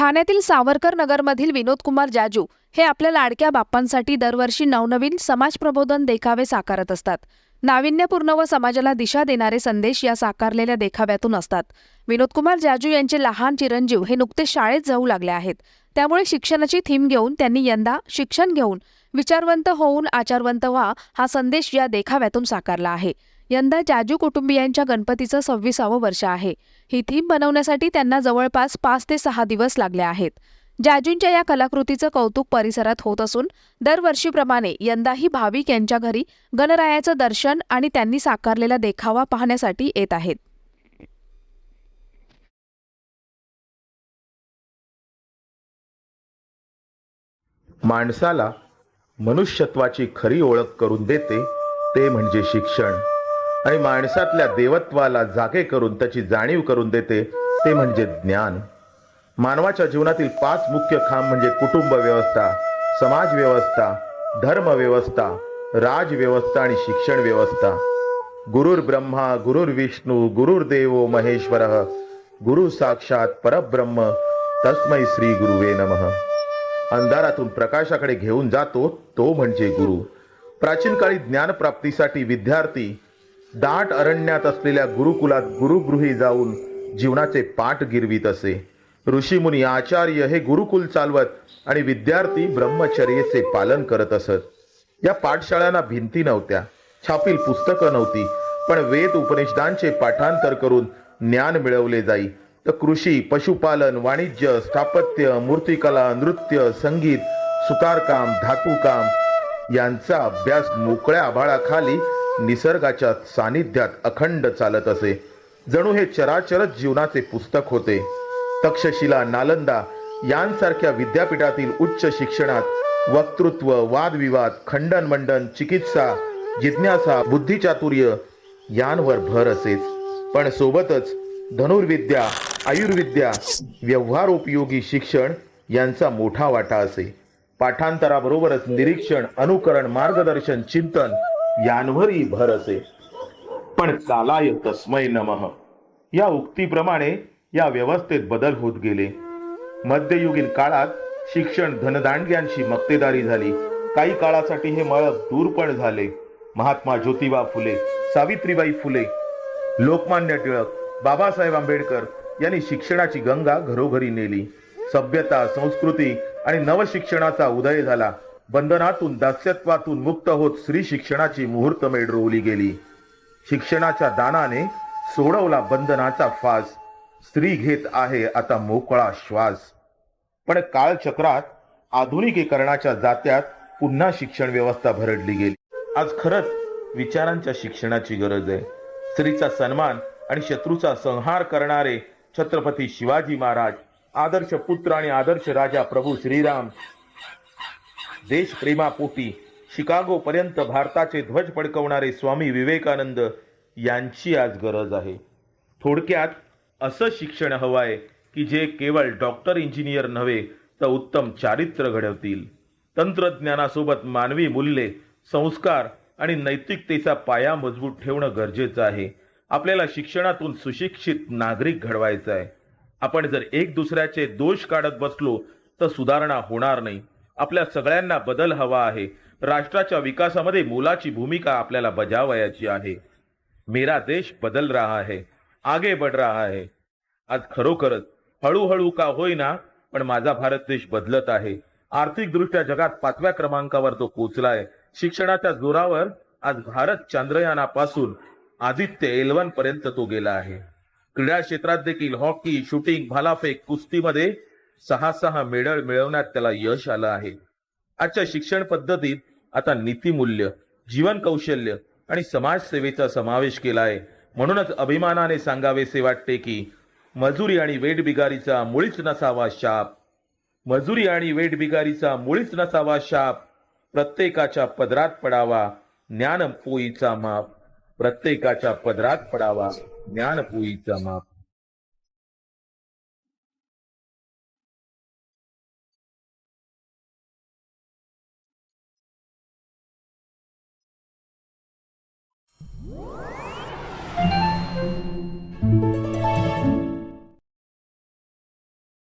ठाण्यातील सावरकर नगरमधील विनोद कुमार जाजू हे आपल्या लाडक्या बाप्पांसाठी दरवर्षी नवनवीन समाज प्रबोधन देखावे साकारत असतात. नाविन्यपूर्ण व समाजाला दिशा देणारे संदेश या साकारलेल्या देखाव्यातून असतात. विनोदकुमार जाजू यांचे लहान चिरंजीव हे नुकतेच शाळेत जाऊ लागले आहेत. त्यामुळे शिक्षणाची थीम घेऊन त्यांनी यंदा शिक्षण घेऊन विचारवंत होऊन आचारवंत व्हा हा संदेश या देखाव्यातून साकारला आहे. यंदा जाजू कुटुंबियांच्या गणपतीचं सव्वीसावं वर्ष आहे. ही थीम बनवण्यासाठी त्यांना जवळपास पाच ते सहा दिवस लागले आहेत. जाजूंच्या या कलाकृतीचं कौतुक परिसरात होत असून दरवर्षीप्रमाणे यंदाही भाविक यांच्या घरी गणरायाचं दर्शन आणि त्यांनी साकारलेला देखावा पाहण्यासाठी येत आहेत. माणसाला मनुष्यत्वाची खरी ओळख करून देते ते म्हणजे शिक्षण. आणि माणसातल्या देवत्वाला जागे करून त्याची जाणीव करून देते ते म्हणजे ज्ञान. मानवाच्या जीवनातील पाच मुख्य खांब म्हणजे कुटुंब व्यवस्था समाज व्यवस्था धर्म व्यवस्था राज व्यवस्था आणि शिक्षण व्यवस्था. गुरुर ब्रह्मा गुरुर विष्णू गुरुर्देवो महेश्वर गुरु साक्षात परब्रह्म तस्मै श्री गुरुवे नमः. अंधारातून प्रकाशाकडे घेऊन जातो तो म्हणजे गुरु. प्राचीन काळी ज्ञानप्राप्तीसाठी विद्यार्थी दाट अरण्यात असलेल्या गुरुकुलात गुरुगृही जाऊन जीवनाचे पाठ गिरवीत असे. ऋषीमुनी आचार्य हे गुरुकुल चालवत आणि विद्यार्थी ब्रह्मचर्येचे पालन करत असत. या पाठशाळांना भिंती नव्हत्या छापील पुस्तकं नव्हती पण वेद उपनिषदांचे पाठांतर करून ज्ञान मिळवले जाई. तर कृषी पशुपालन वाणिज्य स्थापत्य मूर्तिकला नृत्य संगीत सुतारकाम धातुकाम यांचा अभ्यास मोकळ्या आभाळाखाली निसर्गाच्या सानिध्यात अखंड चालत असे. जणू हे चराचरच जीवनाचे पुस्तक होते. तक्षशिला नालंदा यांसारख्या विद्यापीठातील उच्च शिक्षणात वक्तृत्व वादविवाद खंडन मंडन चिकित्सा जिज्ञासा बुद्धिचातुर्य यांवर भर असेच. पण सोबतच धनुर्विद्या आयुर्विद्या व्यवहारोपयोगी शिक्षण यांचा मोठा वाटा असे. पाठांतराबरोबरच निरीक्षण अनुकरण मार्गदर्शन चिंतन यांवरही भर असे. पण चालाय तस्मय नमः. या उक्तीप्रमाणे या व्यवस्थेत बदल होत गेले. मध्ययुगीन काळात शिक्षण धनदांडग्यांशी मक्तेदारी झाली. काही काळासाठी हे मळब दूर पण झाले. महात्मा ज्योतिबा फुले सावित्रीबाई फुले लोकमान्य टिळक बाबासाहेब आंबेडकर यांनी शिक्षणाची गंगा घरोघरी नेली. सभ्यता संस्कृती आणि नवशिक्षणाचा उदय झाला. बंधनातून दास्यत्वातून मुक्त होत स्त्री शिक्षणाची मुहूर्तमेढ रोवली गेली. शिक्षणाच्या दानाने सोडवला बंधनाचा फास. स्त्री घेत आहे आता मोकळा श्वास. पण काळचक्रात आधुनिकीकरणाच्या जात्यात पुन्हा शिक्षण व्यवस्था भरडली गेली. आज खरंच विचारांच्या शिक्षणाची गरज आहे. स्त्रीचा सन्मान आणि शत्रूचा संहार करणारे छत्रपती शिवाजी महाराज आदर्श पुत्र आणि आदर्श राजा प्रभू श्रीराम देशप्रेमापोटी शिकागोपर्यंत भारताचे ध्वज फडकवणारे स्वामी विवेकानंद यांची आज गरज आहे. थोडक्यात असं शिक्षण हवं आहे की जे केवळ डॉक्टर इंजिनियर नव्हे तर उत्तम चारित्र्य घडवतील. तंत्रज्ञानासोबत मानवी मूल्ये संस्कार आणि नैतिकतेचा पाया मजबूत ठेवणं गरजेचं आहे. आपल्याला शिक्षणातून सुशिक्षित नागरिक घडवायचा आहे आपण जर एक दुसऱ्याचे दोष काढत बसलो तर सुधारणा होणार नाही. आपल्या सगळ्यांना बदल हवा आहे. राष्ट्राच्या विकासामध्ये मोलाची भूमिका आपल्याला बजावायची आहे. मेरा देश बदल रहा आहे आगे बढ़ रहा आहे आज खरोखरच हळूहळू का होईना पण माझा भारत देश बदलत आहे. आर्थिकदृष्ट्या जगात पाचव्या क्रमांकावर तो पोचलाय. शिक्षणाच्या जोरावर आज भारत चांद्रयानापासून आदित्य एलवन पर्यंत तो गेला आहे. क्रीडा क्षेत्रात देखील हॉकी शूटिंग भालाफेक कुस्तीमध्ये सहा सहा मेडल मिळवण्यात त्याला यश आलं आहे. आजच्या शिक्षण पद्धतीत आता नीतिमूल्य जीवन कौशल्य आणि समाजसेवेचा समावेश केला आहे. म्हणूनच अभिमानाने सांगावेसे वाटते की मजुरी आणि वेटबिगारीचा मुळीच नसावा शाप. मजुरी आणि वेटबिगारीचा मुळीच नसावा शाप. प्रत्येकाच्या पदरात पडावा ज्ञानपोईचा माप. प्रत्येकाच्या पदरात पडावा ज्ञानपोईचा माप.